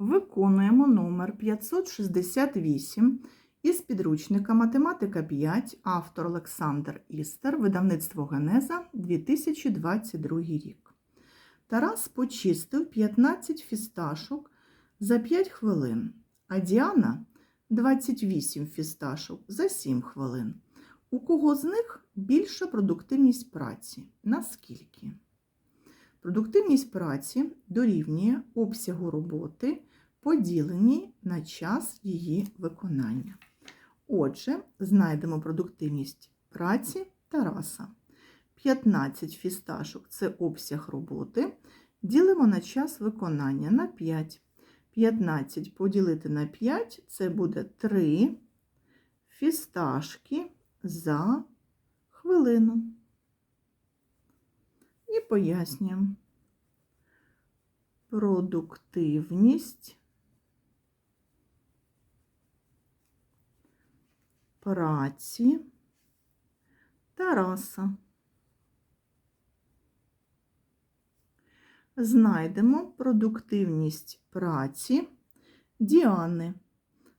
Виконуємо номер 568 із підручника Математика 5, автор Олександр Істер, видавництво Генеза 2022 рік. Тарас почистив 15 фісташок за 5 хвилин, а Діана 28 фісташок за 7 хвилин. У кого з них більша продуктивність праці? Наскільки? Продуктивність праці дорівнює обсягу роботи, поділеній на час її виконання. Отже, знайдемо продуктивність праці Тараса. 15 фісташок це обсяг роботи. Ділимо на час виконання на 5. 15 поділити на 5 це буде 3 фісташки за хвилину. Пояснюємо. Продуктивність праці Тараса. Знайдемо продуктивність праці Діани.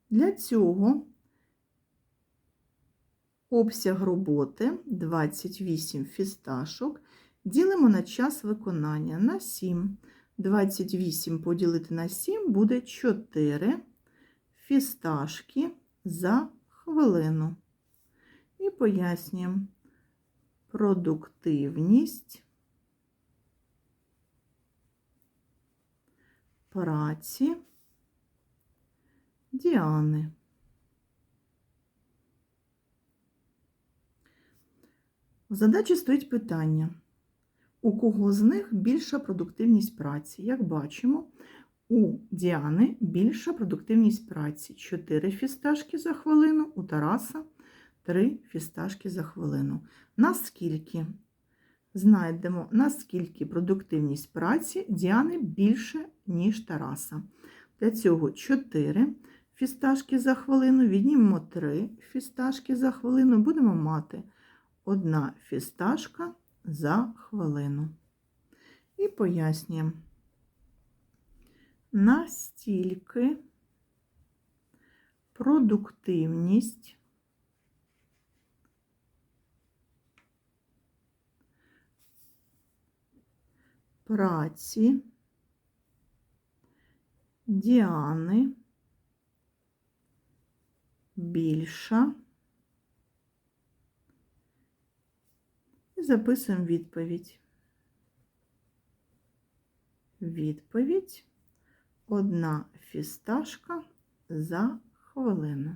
Для цього обсяг роботи 28 фісташок ділимо на час виконання на 7. 28 поділити на 7 буде 4 фісташки за хвилину. І пояснюємо продуктивність праці Діани. В задачі стоїть питання, у кого з них більша продуктивність праці? Як бачимо, у Діани більша продуктивність праці 4 фісташки за хвилину, у Тараса 3 фісташки за хвилину. Наскільки знайдемо, наскільки продуктивність праці Діани більше, ніж Тараса. Для цього 4 фісташки за хвилину, віднімемо 3 фісташки за хвилину, будемо мати 1 фісташка за хвилину. І пояснюємо, настільки продуктивність праці Діани більша. Записуємо відповідь. Відповідь одна фісташка за хвилину.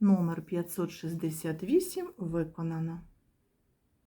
Номер 568 виконано.